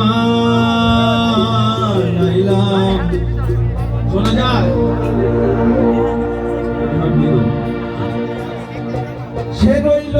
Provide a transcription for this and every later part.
ঘর বানাইলাম শোনা সে রইল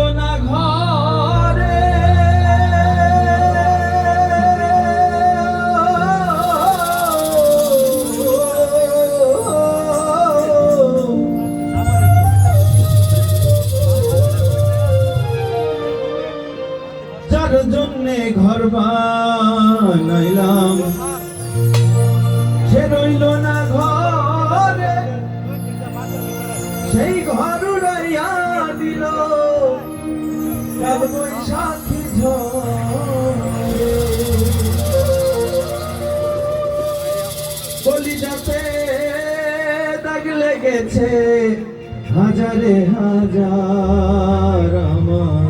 যার জন্যে ঘর বানাইলাম। সে রইল না ঘরে, সেই ঘর উড়াইয়া দিল। বৈশাখী। কলিজাতে দাগ লেগেছে, হাজারে হাজার আমার।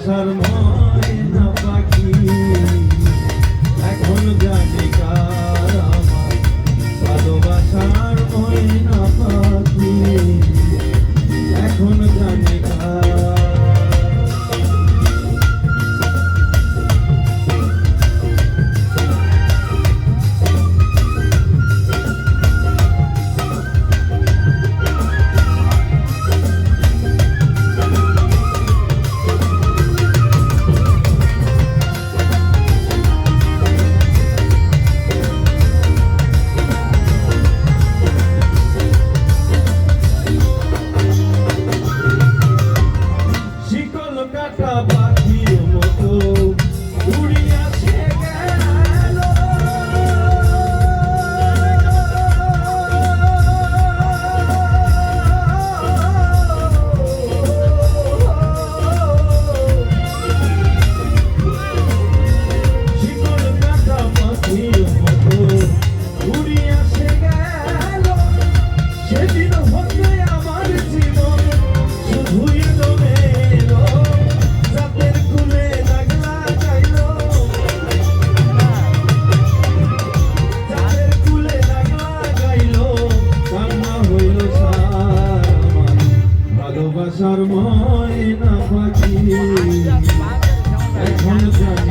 ভালোবাসার ময়না ভালোবাসার ময়না পাখি। এখন জানি